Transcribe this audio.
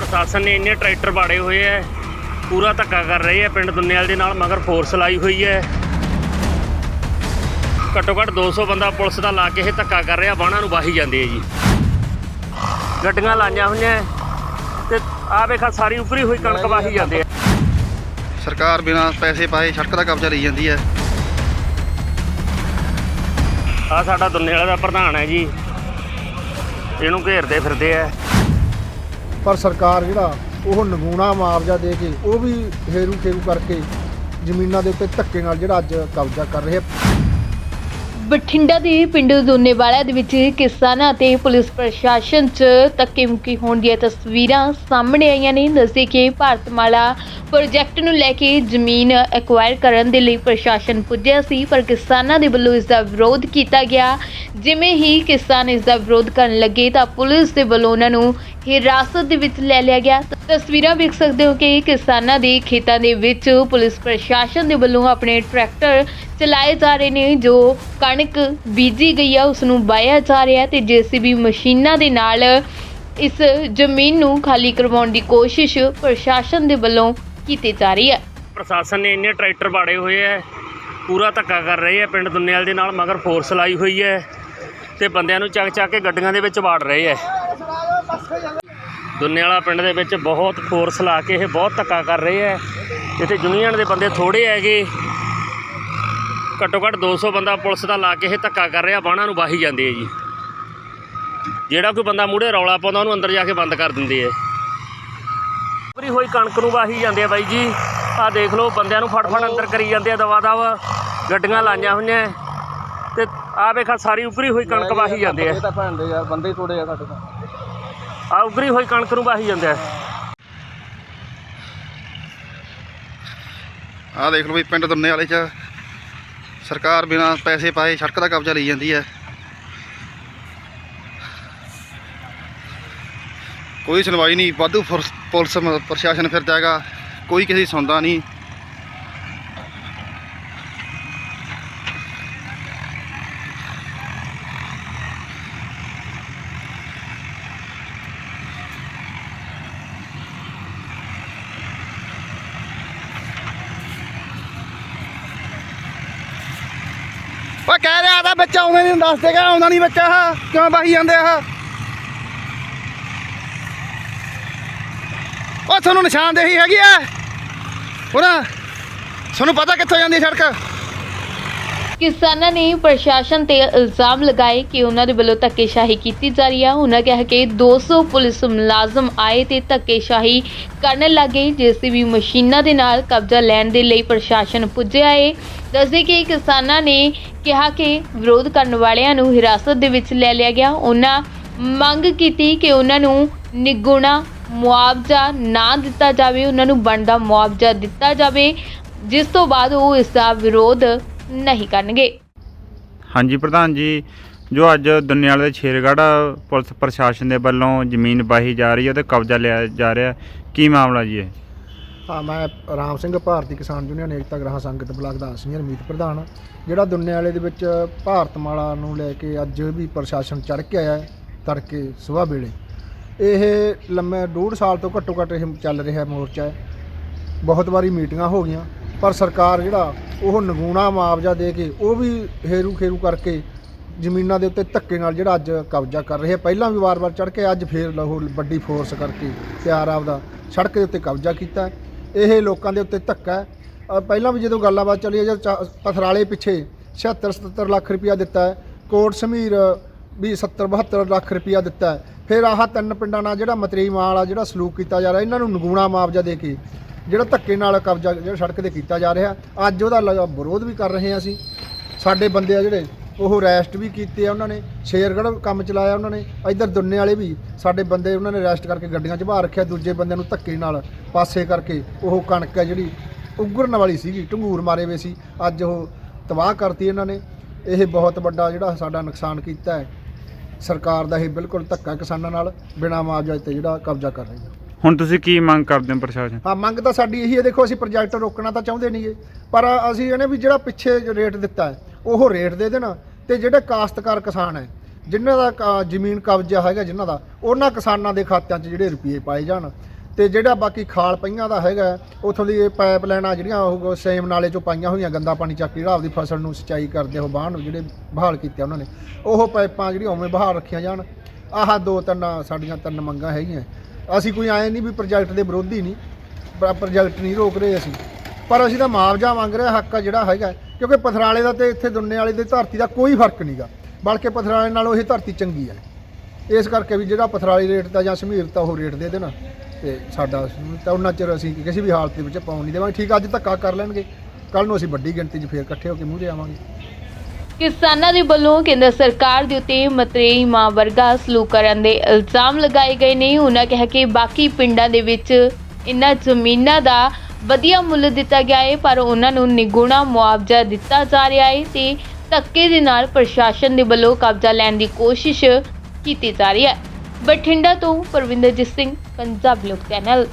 ਪ੍ਰਸ਼ਾਸਨ ਨੇ ਇੰਨੇ ਟਰੈਕਟਰ ਬਾੜੇ ਹੋਏ ਐ ਪੂਰਾ ਧੱਕਾ ਕਰ ਰਹੇ ਐ ਪਿੰਡ ਦੁੰਨੇਵਾਲ ਦੇ ਨਾਲ ਮਗਰ ਫੋਰਸ ਲਾਈ ਹੋਈ ਐ। ਘੱਟੋ ਘੱਟ 200 ਬੰਦਾ ਪੁਲਿਸ ਦਾ ਲਾ ਕੇ ਇਹ ਧੱਕਾ ਕਰ ਰਿਹਾ ਬਾਣਾ ਨੂੰ ਵਾਹੀ ਜਾਂਦੇ ਆ ਜੀ। ਗੱਡੀਆਂ ਲਾਈਆਂ ਹੋਈਆਂ ਐ ਤੇ ਆ ਵੇਖਾ ਸਾਰੀ ਉਪਰੀ ਹੋਈ ਕਣਕ ਵਾਹੀ ਜਾਂਦੇ ਆ ਸਰਕਾਰ ਬਿਨਾਂ ਪੈਸੇ ਪਾਏ ਸੜਕ ਦਾ ਕਬਜ਼ਾ ਲਈ ਜਾਂਦੀ ਹੈ ਆ ਸਾਡਾ ਦੁੰਨੇਵਾਲਾ ਦਾ ਪ੍ਰਧਾਨ ਹੈ ਜੀ। ਇਹਨੂੰ ਘੇਰਦੇ ਫਿਰਦੇ ਆ ਪਰ ਸਰਕਾਰ ਜਿਹੜਾ ਉਹ ਨਗੂਣਾ ਮੁਆਵਜ਼ਾ ਦੇ ਕੇ ਉਹ ਵੀ ਹੇਰੂ ਖੇਰੂ ਕਰਕੇ ਜ਼ਮੀਨਾਂ ਦੇ ਉੱਤੇ ਧੱਕੇ ਨਾਲ ਜਿਹੜਾ ਅੱਜ ਕਬਜ਼ਾ ਕਰ ਰਿਹਾ। ਬਠਿੰਡਾ ਦੇ ਪਿੰਡ ਦੋਨੇਵਾਲਾ ਦੇ ਵਿੱਚ ਕਿਸਾਨਾਂ ਅਤੇ ਪੁਲਿਸ ਪ੍ਰਸ਼ਾਸਨ 'ਚ ਧੱਕੇ ਮੁੱਕੀ ਹੋਣ ਦੀਆਂ ਤਸਵੀਰਾਂ ਸਾਹਮਣੇ ਆਈਆਂ ਨੇ। ਦੱਸਦੇ ਕਿ ਭਾਰਤਮਾਲਾ ਪ੍ਰੋਜੈਕਟ ਨੂੰ ਲੈ ਕੇ ਜ਼ਮੀਨ ਐਕਵਾਇਰ ਕਰਨ ਦੇ ਲਈ ਪ੍ਰਸ਼ਾਸਨ ਪੁੱਜਿਆ ਸੀ, ਪਰ ਕਿਸਾਨਾਂ ਦੇ ਵੱਲੋਂ ਇਸ ਦਾ ਵਿਰੋਧ ਕੀਤਾ ਗਿਆ। ਜਿਵੇਂ ਹੀ ਕਿਸਾਨ ਇਸ ਦਾ ਵਿਰੋਧ ਕਰਨ ਲੱਗੇ ਤਾਂ ਪੁਲਿਸ ਦੇ ਵੱਲੋਂ ਉਹਨਾਂ ਨੂੰ ਹਿਰਾਸਤ ਦੇ ਵਿੱਚ ਲੈ ਲਿਆ ਗਿਆ। ਤਸਵੀਰਾਂ ਵੇਖ ਸਕਦੇ ਹੋ ਕਿ ਕਿਸਾਨਾਂ ਦੇ ਖੇਤਾਂ ਦੇ ਵਿੱਚ ਪੁਲਿਸ ਪ੍ਰਸ਼ਾਸਨ ਦੇ ਵੱਲੋਂ ਆਪਣੇ ਟਰੈਕਟਰ ਚਲਾਏ ਜਾ ਰਹੇ ਨੇ, ਜੋ ਕਣਕ ਬੀਜੀ ਗਈ ਆ ਉਸ ਨੂੰ ਵਾਇਆ ਜਾ ਰਿਹਾ ਤੇ ਜੀਸੀਬੀ ਮਸ਼ੀਨਾਂ ਦੇ ਨਾਲ ਇਸ ਜ਼ਮੀਨ ਨੂੰ ਖਾਲੀ ਕਰਵਾਉਣ ਦੀ ਕੋਸ਼ਿਸ਼ ਪ੍ਰਸ਼ਾਸਨ ਦੇ ਵੱਲੋਂ ਕੀਤੀ ਜਾ ਰਹੀ ਹੈ। ਪ੍ਰਸ਼ਾਸਨ ਨੇ ਇੰਨੇ ਟਰੈਕਟਰ ਬਾੜੇ ਹੋਏ ਐ ਪੂਰਾ ਧੱਕਾ ਕਰ ਰਹੇ ਐ ਪਿੰਡ ਦੁੰਨੇਵਾਲ ਦੇ ਨਾਲ, ਮਗਰ ਫੋਰਸ ਲਾਈ ਹੋਈ ਐ ਤੇ ਬੰਦਿਆਂ ਨੂੰ ਚੱਕ ਚੱਕ ਕੇ ਗੱਡੀਆਂ ਦੇ ਵਿੱਚ ਵਾੜ ਰਹੇ ਐ ਦੁੰਨੇਵਾਲਾ ਪਿੰਡ ਦੇ ਵਿੱਚ ਬਹੁਤ ਫੋਰਸ ਲਾ ਕੇ ਇਹ ਬਹੁਤ ਧੱਕਾ ਕਰ ਰਹੇ ਐ ਇੱਥੇ ਯੂਨੀਅਨ ਦੇ ਬੰਦੇ ਥੋੜੇ ਹੈਗੇ। ਘੱਟੋ ਘੱਟ 200 ਬੰਦਾ ਪੁਲਿਸ ਦਾ ਲਾ ਕੇ ਇਹ ਧੱਕਾ ਕਰ ਰਿਹਾ ਬਾਣਾ ਨੂੰ ਵਾਹੀ ਜਾਂਦੇ ਆ ਜੀ। ਜਿਹੜਾ ਕੋਈ ਬੰਦਾ ਮੂਹਰੇ ਰੌਲਾ ਪਾਉਂਦਾ, ਉਹਨੂੰ ਅੰਦਰ ਜਾ ਕੇ ਬੰਦ ਕਰ ਦਿੰਦੇ ਆ ਪੂਰੀ ਹੋਈ ਕਣਕ ਨੂੰ ਵਾਹੀ ਜਾਂਦੇ ਆ ਬਾਈ ਜੀ। ਆਹ ਦੇਖ ਲਓ, ਬੰਦਿਆਂ ਨੂੰ ਫੜ ਫੜ ਅੰਦਰ ਕਰੀ ਜਾਂਦੇ ਆ ਦਵਾ ਦਵ ਗੱਡੀਆਂ ਲਾਈਆਂ ਹੋਈਆਂ ਤੇ ਆਹ ਵੇਖਾ, ਸਾਰੀ ਉਪਰੀ ਹੋਈ ਕਣਕ ਵਾਹੀ ਜਾਂਦੇ ਆ। ਤਾਂ ਭੈਣ ਯਾਰ ਬੰਦੇ ਹੀ ਥੋੜੇ ਆ ਸਾਡੇ ਤਾਂ। ਆਹ ਉਪਰੀ ਹੋਈ ਕਣਕ ਨੂੰ ਵਾਹੀ ਜਾਂਦੇ ਆ। ਆਹ ਦੇਖ ਲਓ ਵੀ ਪਿੰਡ ਦੁੰਨੇ ਵਾਲੇ ਚ ਸਰਕਾਰ ਬਿਨਾਂ ਪੈਸੇ ਪਾਏ ਸੜਕ ਦਾ ਕਬਜ਼ਾ ਲਈ ਜਾਂਦੀ ਹੈ। ਕੋਈ ਸੁਣਵਾਈ ਨਹੀਂ, ਵਾਧੂ ਫੁਰਸ- ਪੁਲਿਸ ਪ੍ਰਸ਼ਾਸਨ ਫਿਰਦਾ ਹੈਗਾ, ਕੋਈ ਕਿਸੇ ਦੀ ਸੁਣਦਾ ਨਹੀਂ। ਉਹ ਕਹਿ ਰਿਹਾ ਤਾਂ ਬੱਚਾ ਆਉਂਦਾ ਨਹੀਂ, ਦੱਸ ਦੇਗਾ ਆਉਂਦਾ ਨਹੀਂ ਬੱਚਾ ਆ ਕਿਉਂ ਬਾਹੀ ਜਾਂਦੇ ਆ ਉਹ ਤੁਹਾਨੂੰ ਨਿਸ਼ਾਨਦੇਹੀ ਹੈਗੀ ਆ ਉਹਨਾਂ ਤੁਹਾਨੂੰ ਪਤਾ ਕਿੱਥੋਂ ਜਾਂਦੀ ਸੜਕ? ਕਿਸਾਨਾਂ ਨੇ ਪ੍ਰਸ਼ਾਸਨ ਤੇ ਇਲਜ਼ਾਮ ਲਗਾਏ ਕਿ ਉਹਨਾਂ ਦੇ ਵੱਲੋਂ ਧੱਕੇਸ਼ਾਹੀ ਕੀਤੀ ਜਾ ਰਹੀ ਹੈ ਉਹਨਾਂ ਕਿਹਾ ਕਿ 200 ਪੁਲਿਸ ਮੁਲਾਜ਼ਮ ਆਏ ਤੇ ਧੱਕੇਸ਼ਾਹੀ ਕਰਨ ਲੱਗੇ, ਜੀਸੀਬੀ ਮਸ਼ੀਨਾਂ ਦੇ ਨਾਲ ਕਬਜ਼ਾ ਲੈਣ ਦੇ ਲਈ ਪ੍ਰਸ਼ਾਸਨ ਪੁੱਜਿਆ ਏ ਦੱਸਦੇ ਕਿ ਕਿਸਾਨਾਂ ਨੇ ਕਿਹਾ ਕਿ ਵਿਰੋਧ ਕਰਨ ਵਾਲਿਆਂ ਨੂੰ ਹਿਰਾਸਤ ਦੇ ਵਿੱਚ ਲੈ ਲਿਆ ਗਿਆ। ਉਹਨਾਂ ਮੰਗ ਕੀਤੀ ਕਿ ਉਹਨਾਂ ਨੂੰ ਨਿਗੁਣਾ ਮੁਆਵਜ਼ਾ ਨਾ ਦਿੱਤਾ ਜਾਵੇ, ਉਹਨਾਂ ਨੂੰ ਬਣਦਾ ਮੁਆਵਜ਼ਾ ਦਿੱਤਾ ਜਾਵੇ, ਜਿਸ ਤੋਂ ਬਾਅਦ ਉਹ ਇਸ ਦਾ ਵਿਰੋਧ ਨਹੀਂ ਕਰਨਗੇ। ਹਾਂਜੀ ਪ੍ਰਧਾਨ ਜੀ ਜੋ ਅੱਜ ਦੁਨਿਆਲੇ ਦੇ ਸ਼ੇਰਗੜ੍ਹ ਪੁਲਿਸ ਪ੍ਰਸ਼ਾਸਨ ਦੇ ਵੱਲੋਂ ਜ਼ਮੀਨ ਵਾਹੀ ਜਾ ਰਹੀ ਹੈ ਤੇ ਕਬਜ਼ਾ ਲਿਆ ਜਾ ਰਿਹਾ ਕੀ ਮਾਮਲਾ ਜੀ ਇਹ? ਹਾਂ ਮੈਂ ਰਾਮ ਸਿੰਘ ਭਾਰਤੀ ਕਿਸਾਨ ਯੂਨੀਅਨ ਏਕਤਾ ਗ੍ਰਾਹ ਸੰਗਤ ਬਲਾਕ ਦਾ ਸੀਨੀਅਰ ਮੀਤ ਪ੍ਰਧਾਨ। ਜਿਹੜਾ ਦੁੰਨੇ ਵਾਲੇ ਦੇ ਵਿੱਚ ਭਾਰਤਮਾਲਾ ਨੂੰ ਲੈ ਕੇ ਅੱਜ ਵੀ ਪ੍ਰਸ਼ਾਸਨ ਚੜ ਕੇ ਆਇਆ ਹੈ ਤੜਕੇ ਸਵੇਰ ਵੇਲੇ। ਇਹ ਲੰਮੇ ਡੂਢ ਸਾਲ ਤੋਂ ਘੱਟੋ ਘੱਟ ਇਹ ਚੱਲ ਰਿਹਾ ਮੋਰਚਾ। ਹੈ ਬਹੁਤ ਵਾਰੀ ਮੀਟਿੰਗਾਂ ਹੋ ਗਈਆਂ। ਪਰ ਸਰਕਾਰ ਜਿਹੜਾ ਉਹ ਨਗੂਣਾ ਮੁਆਵਜ਼ਾ ਦੇ ਕੇ ਉਹ ਵੀ ਹੇਰੂ ਖੇਰੂ ਕਰਕੇ ਜ਼ਮੀਨਾਂ ਦੇ ਉੱਤੇ ਧੱਕੇ ਨਾਲ ਜਿਹੜਾ ਅੱਜ ਕਬਜ਼ਾ ਕਰ ਰਹੇ। ਆ ਪਹਿਲਾਂ ਵੀ ਵਾਰ-ਵਾਰ ਚੜ ਕੇ ਅੱਜ ਫੇਰ ਲਹੋ ਵੱਡੀ ਫੋਰਸ ਕਰਕੇ ਤਿਆਰ ਆਪਦਾ ਸੜਕ ਦੇ ਉੱਤੇ ਕਬਜ਼ਾ ਕੀਤਾ। ਇਹ ਲੋਕਾਂ ਦੇ ਉੱਤੇ ਧੱਕਾ ਪਹਿਲਾਂ ਵੀ ਜਦੋਂ ਗੱਲਬਾਤ ਚੱਲੀ ਹੈ, ਜਦ ਪਥਰਾਲੇ ਪਿੱਛੇ 76 77 ਲੱਖ ਰੁਪਇਆ ਦਿੱਤਾ ਕੋਟ ਸਮੀਰ ਵੀ 70 72 ਲੱਖ ਰੁਪਇਆ ਦਿੱਤਾ ਫਿਰ ਆਹ ਤਿੰਨ ਪਿੰਡਾਂ ਨਾਲ ਜਿਹੜਾ ਮਤਰੀ ਮਾਲ ਆ, ਜਿਹੜਾ ਸਲੂਕ ਕੀਤਾ ਜਾ ਰਿਹਾ, ਇਹਨਾਂ ਨੂੰ ਨਗੂਣਾ ਮੁਆਵਜ਼ਾ ਦੇ ਕੇ ਜਿਹੜਾ ਧੱਕੇ ਨਾਲ ਕਬਜ਼ਾ ਜਿਹੜਾ ਸੜਕ ਤੇ ਕੀਤਾ ਜਾ ਰਿਹਾ, ਅੱਜ ਉਹਦਾ ਲ- ਵਿਰੋਧ ਵੀ ਕਰ ਰਹੇ ਹਾਂ ਅਸੀਂ। ਸਾਡੇ ਬੰਦੇ ਆ ਜਿਹੜੇ, ਉਹ ਅਰੈਸਟ ਵੀ ਕੀਤੇ ਆ ਉਹਨਾਂ ਨੇ, ਸ਼ੇਰਗੜ੍ਹ ਕੰਮ ਚਲਾਇਆ ਉਹਨਾਂ ਨੇ, ਇੱਧਰ ਦੁੰਨੇ ਵਾਲੇ ਵੀ ਸਾਡੇ ਬੰਦੇ ਉਹਨਾਂ ਨੇ ਅਰੈਸਟ ਕਰਕੇ ਗੱਡੀਆਂ 'ਚ ਬਾਹਰ ਰੱਖਿਆ, ਦੂਜੇ ਬੰਦਿਆਂ ਨੂੰ ਧੱਕੇ ਨਾਲ ਪਾਸੇ ਕਰਕੇ, ਉਹ ਕਣਕ ਹੈ ਜਿਹੜੀ ਉਗਰਨ ਵਾਲੀ ਸੀਗੀ, ਢੰਗੂਰ ਮਾਰੇ ਹੋਏ ਸੀ, ਅੱਜ ਉਹ ਤਬਾਹ ਕਰਤੀ ਇਹਨਾਂ ਨੇ। ਇਹ ਬਹੁਤ ਵੱਡਾ ਜਿਹੜਾ ਸਾਡਾ ਨੁਕਸਾਨ ਕੀਤਾ ਹੈ। ਸਰਕਾਰ ਦਾ ਇਹ ਬਿਲਕੁਲ ਧੱਕਾ ਕਿਸਾਨਾਂ ਨਾਲ, ਬਿਨਾਂ ਮੁਆਵਜ਼ਾ ਤੇ ਜਿਹੜਾ ਕਬਜ਼ਾ ਕਰ ਰਹੀ ਹੈ ਹੁਣ ਤੁਸੀਂ ਕੀ ਮੰਗ ਕਰਦੇ ਹੋ ਪ੍ਰਸ਼ਾਸਨ? ਹਾਂ, ਮੰਗ ਤਾਂ ਸਾਡੀ ਇਹੀ ਹੈ, ਦੇਖੋ ਅਸੀਂ ਪ੍ਰੋਜੈਕਟ ਰੋਕਣਾ ਤਾਂ ਚਾਹੁੰਦੇ ਨਹੀਂਗੇ ਪਰ ਅਸੀਂ ਇਹਨੇ ਵੀ ਜਿਹੜਾ ਪਿੱਛੇ ਜੋ ਰੇਟ ਦਿੱਤਾ ਹੈ, ਉਹ ਰੇਟ ਦੇ ਦੇਣਾ ਤੇ ਜਿਹੜੇ ਕਾਸ਼ਤਕਾਰ ਕਿਸਾਨ ਹੈ, ਜਿਨ੍ਹਾਂ ਦਾ ਕ- ਜ਼ਮੀਨ ਕਬਜ਼ਾ ਹੈਗਾ ਜਿਨ੍ਹਾਂ ਦਾ, ਉਹਨਾਂ ਕਿਸਾਨਾਂ ਦੇ ਖਾਤਿਆਂ 'ਚ ਜਿਹੜੇ ਰੁਪਏ ਪਾਏ ਜਾਣ ਤੇ ਜਿਹੜਾ ਬਾਕੀ ਖਾਲ ਪਈਆਂ ਦਾ ਹੈਗਾ, ਉਥੋਂ ਦੀ ਪਾਈਪ ਲਾਈਨਾਂ ਜਿਹੜੀਆਂ ਉਹ ਸੇਮ ਨਾਲੇ 'ਚੋਂ ਪਾਈਆਂ ਹੋਈਆਂ, ਗੰਦਾ ਪਾਣੀ ਚੱਕ ਕੇ ਜਿਹੜਾ ਆਪਦੀ ਫਸਲ ਨੂੰ ਸਿੰਚਾਈ ਕਰਦੇ, ਉਹ ਬਾਹਣ ਜਿਹੜੇ ਬਹਾਲ ਕੀਤੇ ਉਹਨਾਂ ਨੇ, ਉਹ ਪਾਈਪਾਂ ਜਿਹੜੀਆਂ ਉਵੇਂ ਬਹਾਲ ਰੱਖੀਆਂ ਜਾਣ। ਆਹ ਦੋ ਤਿੰਨ ਸਾਡੀਆਂ ਤਿੰਨ ਮੰਗਾਂ ਹੈਗੀਆਂ ਅਸੀਂ ਕੋਈ ਆਏ ਨਹੀਂ ਵੀ ਪ੍ਰੋਜੈਕਟ ਦੇ ਵਿਰੋਧੀ ਨਹੀਂ, ਪ- ਪ੍ਰੋਜੈਕਟ ਨਹੀਂ ਰੋਕ ਰਹੇ ਅਸੀਂ। ਪਰ ਅਸੀਂ ਤਾਂ ਮੁਆਵਜ਼ਾ ਮੰਗ ਰਹੇ ਹੱਕ ਆ ਜਿਹੜਾ ਹੈਗਾ ਕਿਉਂਕਿ ਪਥਰਾਲੇ ਦਾ ਤੇ ਇੱਥੇ ਦੁੰਨੇ ਵਾਲੇ ਦੀ ਧਰਤੀ ਦਾ ਕੋਈ ਫ਼ਰਕ ਨਹੀਂਗਾ, ਬਲਕਿ ਪਥਰਾਲੇ ਨਾਲੋਂ ਇਹ ਧਰਤੀ ਚੰਗੀ ਹੈ। ਇਸ ਕਰਕੇ ਵੀ ਜਿਹੜਾ ਪਥਰਾਲੀ ਰੇਟ ਦਾ ਜਾਂ ਸਮੀਰਤਾ ਉਹ ਰੇਟ ਦੇ ਦੇਣਾ, ਤੇ ਸਾਡਾ ਤਾਂ ਉਹਨਾਂ ਚਿਰ ਅਸੀਂ ਕਿਸੇ ਵੀ ਹਾਲਤ ਦੇ ਵਿੱਚ ਪਾਉਣ ਨਹੀਂ ਦੇਵਾਂਗੇ। ਠੀਕ ਅੱਜ ਧੱਕਾ ਕਰ ਲੈਣਗੇ ਕੱਲ ਨੂੰ ਅਸੀਂ ਵੱਡੀ ਗਿਣਤੀ 'ਚ ਫੇਰ ਇਕੱਠੇ ਹੋ ਕੇ ਮੂਹਰੇ ਆਵਾਂਗੇ। ਕਿਸਾਨਾਂ ਦੇ ਵੱਲੋਂ ਕੇਂਦਰ ਸਰਕਾਰ ਦੇ ਉੱਤੇ ਮਤਰੇਈ ਮਾਂ ਵਰਗਾ ਸਲੂਕ ਕਰਨ ਦੇ ਇਲਜ਼ਾਮ ਲਗਾਏ ਗਏ ਨੇ। ਉਹਨਾਂ ਕਿਹਾ ਕਿ ਬਾਕੀ ਪਿੰਡਾਂ ਦੇ ਵਿੱਚ ਇਨ੍ਹਾਂ ਜ਼ਮੀਨਾਂ ਦਾ ਵਧੀਆ ਮੁੱਲ ਦਿੱਤਾ ਗਿਆ ਹੈ, ਪਰ ਉਹਨਾਂ ਨੂੰ ਨਿਗੁਣਾ ਮੁਆਵਜ਼ਾ ਦਿੱਤਾ ਜਾ ਰਿਹਾ ਹੈ ਤੇ ਧੱਕੇ ਦੇ ਨਾਲ ਪ੍ਰਸ਼ਾਸਨ ਦੇ ਵੱਲੋਂ ਕਬਜ਼ਾ ਲੈਣ ਦੀ ਕੋਸ਼ਿਸ਼ ਕੀਤੀ ਜਾ ਰਹੀ ਹੈ। ਬਠਿੰਡਾ ਤੋਂ ਪਰਵਿੰਦਰਜੀਤ ਸਿੰਘ, ਪੰਜਾਬ ਲੋਕ ਚੈਨਲ।